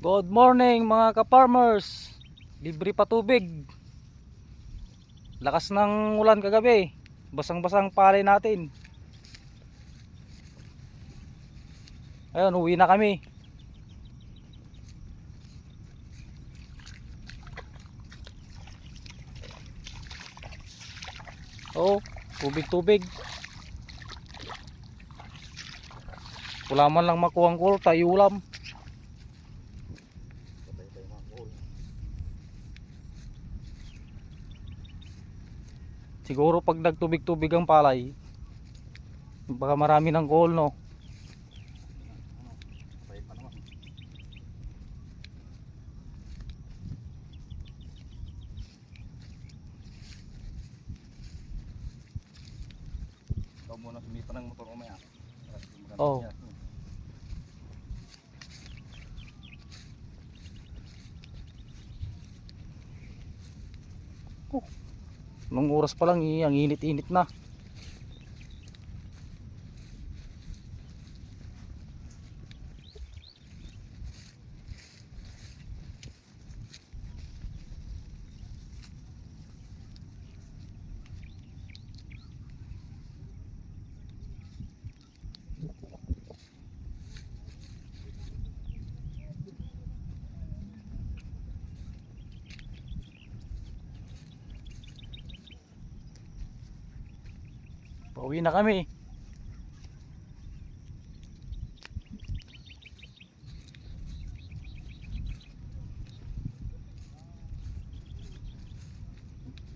Good morning mga ka-farmers. Libre pa tubig. Lakas ng ulan kagabi. Basang-basang palay natin. Ayun, uwi na kami. Oh, tubig-tubig. Wala man lang makuha ko, tayo ulam. Siguro pag nagtubig-tubig ang palay, baka marami ng coal no. Muna sumipa ng motor umaya. Oo. Nung oras pa lang, eh, ang init-init na. Pauwi na kami.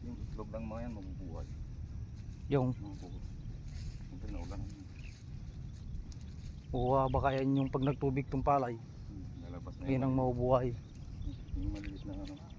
Yung itlog ng mga yan mabubuhay. Yung pinaulan. uwa baka yan yung pag nagtubig tong palay. Hmm, Lalabas na Yan ang mabubuhay. Yung maliit na ano.